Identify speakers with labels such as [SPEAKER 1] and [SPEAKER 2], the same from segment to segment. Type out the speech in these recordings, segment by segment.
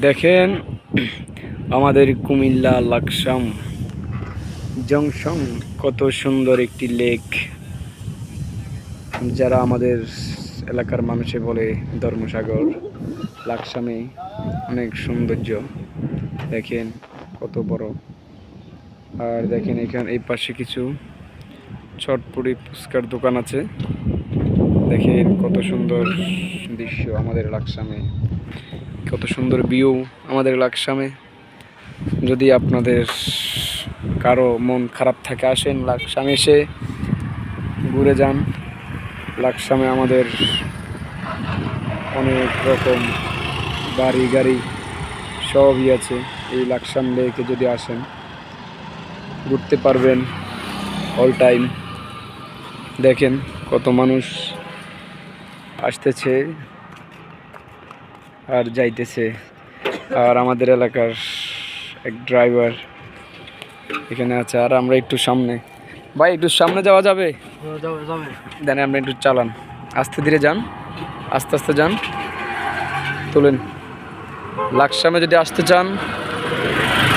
[SPEAKER 1] দেখেন, আমাদের কুমিল্লা লাকসাম জংশন, কত সুন্দর একটি লেক। যারা আমাদের এলাকার মানুষে বলে ধর্মসাগর, লাকসামে অনেক সৌন্দর্য। দেখেন, কত বড়। আর দেখেন, এখানে, এই পাশে কিছু চটপটি ফুচকার দোকান আছে। দেখেন, কত সুন্দর দৃশ্য আমাদের লাকসামে। কত সুন্দর ভিউ আমাদের লাকসামে। যদি আপনাদের কারও মন খারাপ থাকে, আসেন লাকসামে এসে ঘুরে যান। লাকসামে আমাদের অনেক রকম বাড়ি গাড়ি সবই আছে এই লাকসাম লেকে যদি আসেন। ঘুরতে পারবেন অল টাইম দেখেন কত মানুষ আসতেছে। আর যাইতেছে। আর আমাদের এলাকার এক ড্রাইভার এখানে আছে। আর আমরা একটু সামনে। ভাই একটু সামনে যাওয়া যাবে? দেন আপনি একটু চালান। আস্তে ধীরে যান। আস্তে আস্তে যান। তুলেন। লাকসামে যদি আসতে চান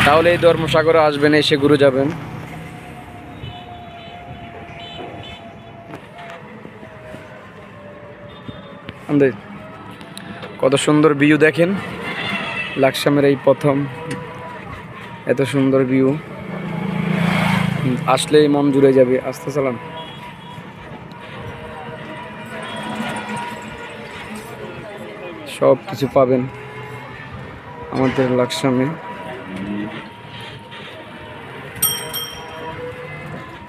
[SPEAKER 1] তাহলে এই ধর্মসাগরে আসবেন এসে ঘুরে যাবেন। আমাদের কত সুন্দর ভিউ দেখেন। লাকসামের এই প্রথম এত সুন্দর ভিউ আসলেই মন জুড়ে যাবে। আস্তে চালান। সব কিছু পাবেন আমাদের লাকসামে।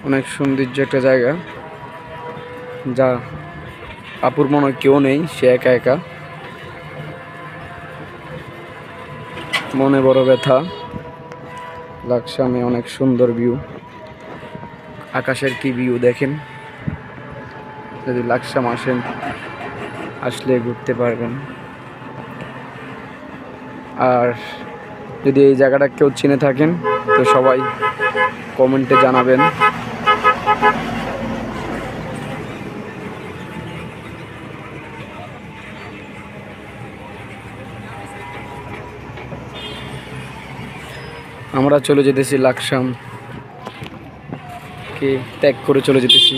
[SPEAKER 1] অনেক সৌন্দর্য একটা জায়গা। যা আপুর মনে কেউ নেই, সে একা একা। মনে বড় ব্যথা। লাকসামে অনেক সুন্দর ভিউ আকাশের কি ভিউ দেখেন? যদি লাকসাম আসেন, আসলে ঘুরতে পারবেন। আর যদি এই জায়গাটা কেউ চিনে থাকেন, তো সবাই কমেন্টে জানাবেন। আমরা চলে যেতেছি লাকসাম। কে ত্যাগ করে চলে যেতেছি।